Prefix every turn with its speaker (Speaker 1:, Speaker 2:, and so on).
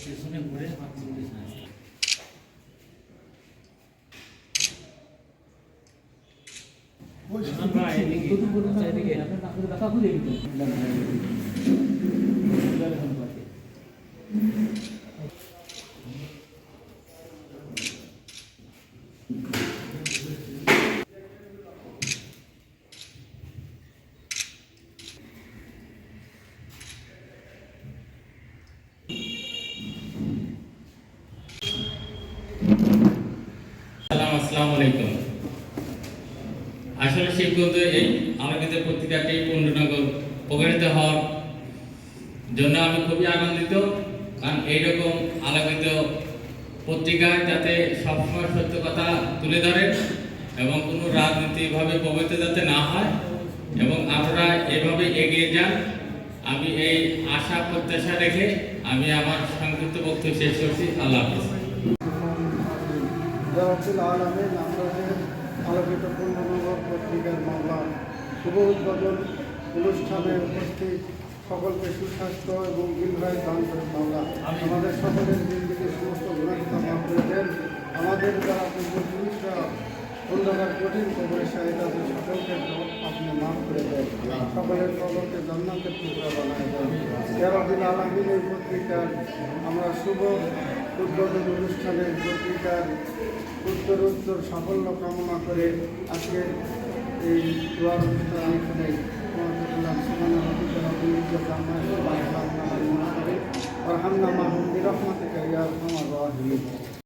Speaker 1: পেছনে ঘুরে হাত তুলে সাহায্য ভাই
Speaker 2: আসসালামু আলাইকুম। আসলে পর্যন্ত এই আলোকিত পত্রিকাটি পূর্ণনগর প্রকাশিত হওয়ার জন্য আমি খুবই আনন্দিত, কারণ এইরকম আলোকিত পত্রিকায় যাতে সবসময় সত্য কথা তুলে ধরে এবং কোনো রাজনীতিভাবে প্রভাবিত যাতে না হয় এবং আপনারা এভাবে এগিয়ে যান, আমি এই আশা প্রত্যাশা রেখে আমি আমার সংক্ষিপ্ত বক্তব্য শেষ করছি। আল্লাহ হাফিজ।
Speaker 3: রব্বুল আলমিন আমরা যে আলোকিত পূর্ণনগর পত্রিকার মামলা। শুভ উদ্বোধন অনুষ্ঠানে উপস্থিত সকলকে সুস্বাস্থ্য এবং দীর্ঘায় দান করে মামলা। আমাদের সকলের জিন্দিকে সমস্ত গুণাত্মা মাফ করে দেন আমাদের যারা পূর্বপুরুষরা অন্ধকার কঠিন কবরে সাহিত্য সকলকে আপনি মাফ করে দেন সকলের কবরকে জান্নাতের টুকরা বানায়। দেন তেরোদিন আলমিন এই পত্রিকার, আমরা শুভ উদ্বোধন অনুষ্ঠানের পত্রিকার উত্তর উত্তর সাফল্য কামনা করে আজকে এই দোয়ার অনুষ্ঠান আমার বাবা। রাহিমিন